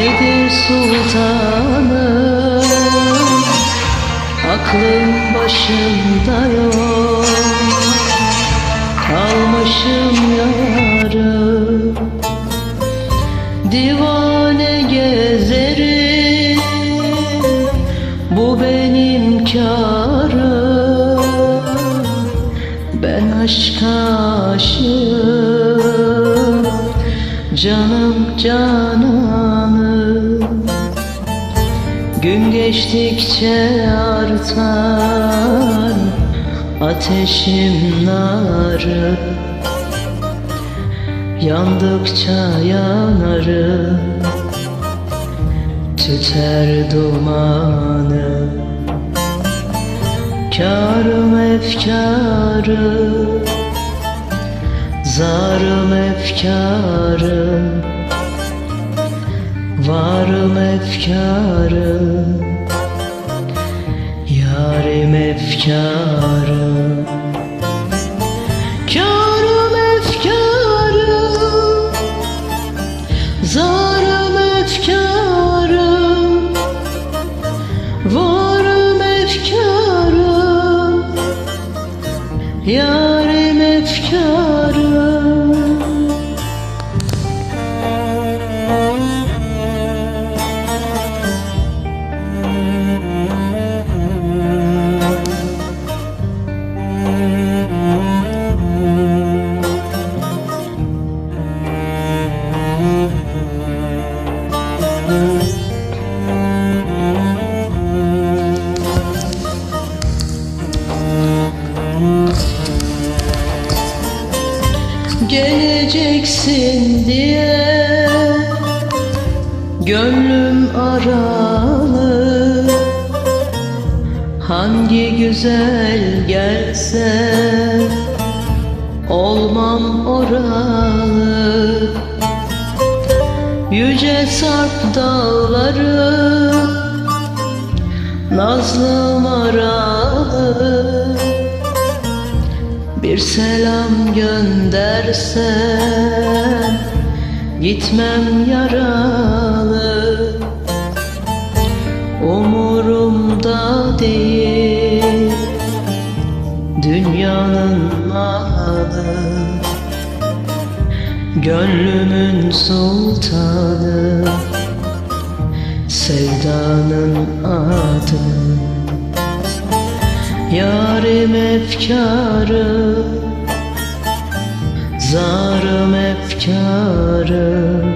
nedir sultanım? Aklım başımda yok. Kalmışım yara Divane gezerim. Bu benim karım Ben aşka aşığım. Canım cananım. Geçtikçe artar Ateşim narı. Yandıkça yanarım Tüter dumanı. Karım efkarım Zarım efkarım Varım efkarım Yarim efkarım Karım efkarım Zarım efkarım Varım efkarım Yarim Geleceksin diye Gönlüm aralı. Hangi güzel gelse Olmam oralı. Yüce sarp dağları Nazlı maralı selam göndersen Gitmem yaralı. Umurumda değil Dünyanın malı. Gönlümün sultanı Sevdanın adı Yarim efkarım Zarım efkarım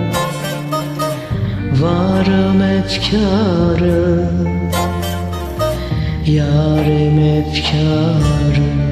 Varım efkarım Yarim efkarım